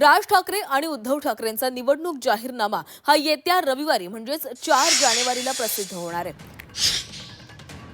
राज ठाकरे आणि उद्धव ठाकरेंचा निवडणूक जाहीरनामा हा येत्या रविवारी म्हणजेच चार जानेवारीला प्रसिद्ध होणार आहे.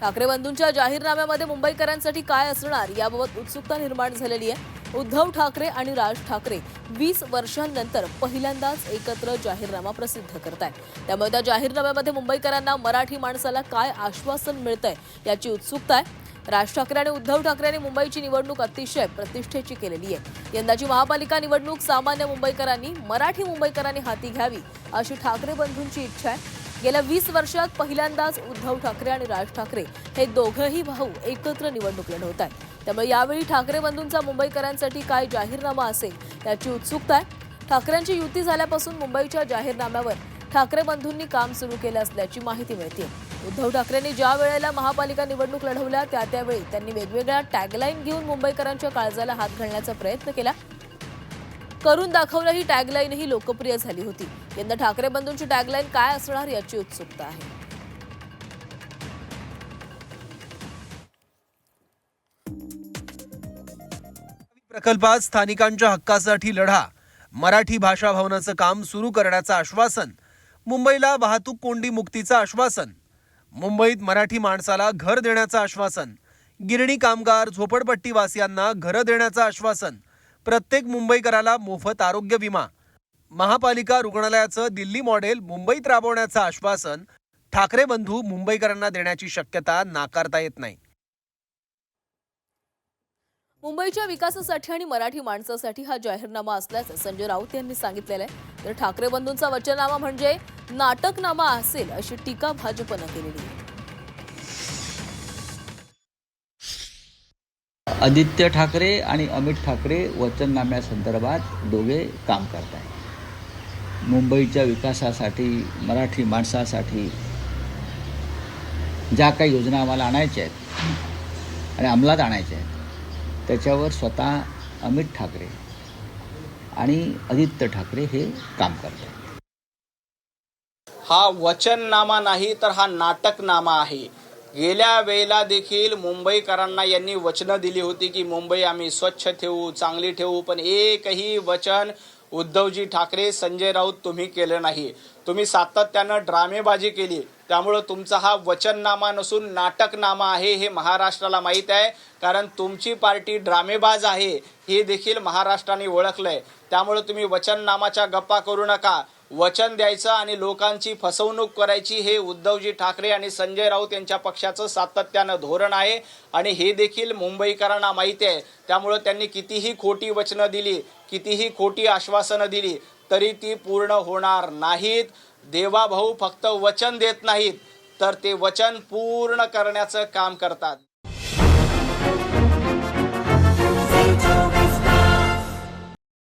ठाकरे बंधूंच्या जाहीरनाम्यामध्ये मुंबईकरांसाठी काय असणार याबाबत उत्सुकता निर्माण झालेली आहे. उद्धव ठाकरे आणि राज ठाकरे वीस वर्षांनंतर पहिल्यांदाच एकत्र जाहीरनामा प्रसिद्ध करत आहे त्यामुळे त्या जाहीरनाम्यामध्ये मुंबईकरांना मराठी माणसाला काय आश्वासन मिळतंय याची उत्सुकता आहे. राज ठाकरे आणि उद्धव ठाकरेंनी मुंबईची निवडणूक अतिशय प्रतिष्ठेची केलेली आहे. यंदाची महापालिका निवडणूक सामान्य मुंबईकरांनी मराठी मुंबईकरांनी हाती घ्यावी अशी ठाकरे बंधूंची इच्छा आहे. गेल्या वीस वर्षात पहिल्यांदाच उद्धव ठाकरे आणि राज ठाकरे हे दोघंही भाऊ एकत्र निवडणूक लढवत आहेत. त्यामुळे यावेळी ठाकरे बंधूंचा मुंबईकरांसाठी काय जाहीरनामा असेल याची उत्सुकता आहे. ठाकरेंची युती झाल्यापासून मुंबईच्या जाहीरनाम्यावर ठाकरे बंधूंनी काम सुरू केलं असल्याची माहिती मिळते उद्धव ठाकरेंनी ज्या वेळेला महापालिका निवडणूक लढवल्या त्या त्यावेळी त्यांनी वेगवेगळ्या टॅगलाईन घेऊन मुंबईकरांच्या काळजाला हात घालण्याचा प्रयत्न केला. करून दाखवलं ही टॅगलाईन ही लोकप्रिय झाली होती. यंदा ठाकरे बंधूंची टॅगलाईन काय असणार याची उत्सुकता आहे. प्रकल्पात स्थानिकांच्या हक्कासाठी लढा मराठी भाषा भवनाचं काम सुरू करण्याचं आश्वासन मुंबईला वाहतूक कोंडी मुक्तीचं आश्वासन मुंबईत मराठी माणसाला घर देण्याचं आश्वासन. गिरणी कामगार झोपडपट्टीवासियांना घरं देण्याचं आश्वासन. प्रत्येक मुंबईकराला मोफत आरोग्य विमा. महापालिका रुग्णालयाचं दिल्ली मॉडेल मुंबईत राबवण्याचं आश्वासन ठाकरे बंधू मुंबईकरांना देण्याची शक्यता नाकारता येत नाही. मुंबईच्या विकासासाठी आणि मराठी माणसासाठी हा जाहीरनामा असल्याचं संजय राऊत यांनी सांगितलेलं आहे. तर ठाकरे बंधूंचा वचननामा म्हणजे नाटकनामा असेल अशी टीका भाजपनं केलेली आहे. आदित्य ठाकरे आणि अमित ठाकरे वचननाम्यासंदर्भात दोघे काम करत आहेत मुंबईच्या विकासासाठी मराठी माणसासाठी ज्या काही योजना आम्हाला आणायच्या आहेत आणि अंमलात आणायच्या आहेत त्याच्यावर स्वतः अमित ठाकरे आणि आदित्य ठाकरे हे काम करतात. हा वचननामा नाही तर हा नाटकनामा आहे. गेल्या वेळेला देखील मुंबईकरांना यांनी वचनं दिली होती की मुंबई आम्ही स्वच्छ ठेवू चांगली ठेवू पण एकही वचन उद्धवजी ठाकरे संजय राऊत तुम्ही केलं नाही. तुम्ही सातत्यानं ड्रामेबाजी केली. त्यामुळं तुमचा हा वचननामा नसून नाटकनामा आहे हे महाराष्ट्राला माहीत आहे. कारण तुमची पार्टी ड्रामेबाज आहे हे देखील महाराष्ट्राने ओळखलं आहे त्यामुळं तुम्ही वचननामाच्या गप्पा करू नका. वचन द्यायचं आणि लोकांची फसवणूक करायची हे उद्धवजी ठाकरे आणि संजय राऊत यांच्या पक्षाचं सातत्यानं धोरण आहे. आणि हे देखील मुंबईकरांना माहिती आहे. त्यामुळं त्यांनी कितीही खोटी वचनं दिली कितीही खोटी आश्वासनं दिली तरी ती पूर्ण होणार नाहीत. देवाभाऊ फक्त वचन देत नाहीत तर ते वचन पूर्ण करण्याचं काम करतात.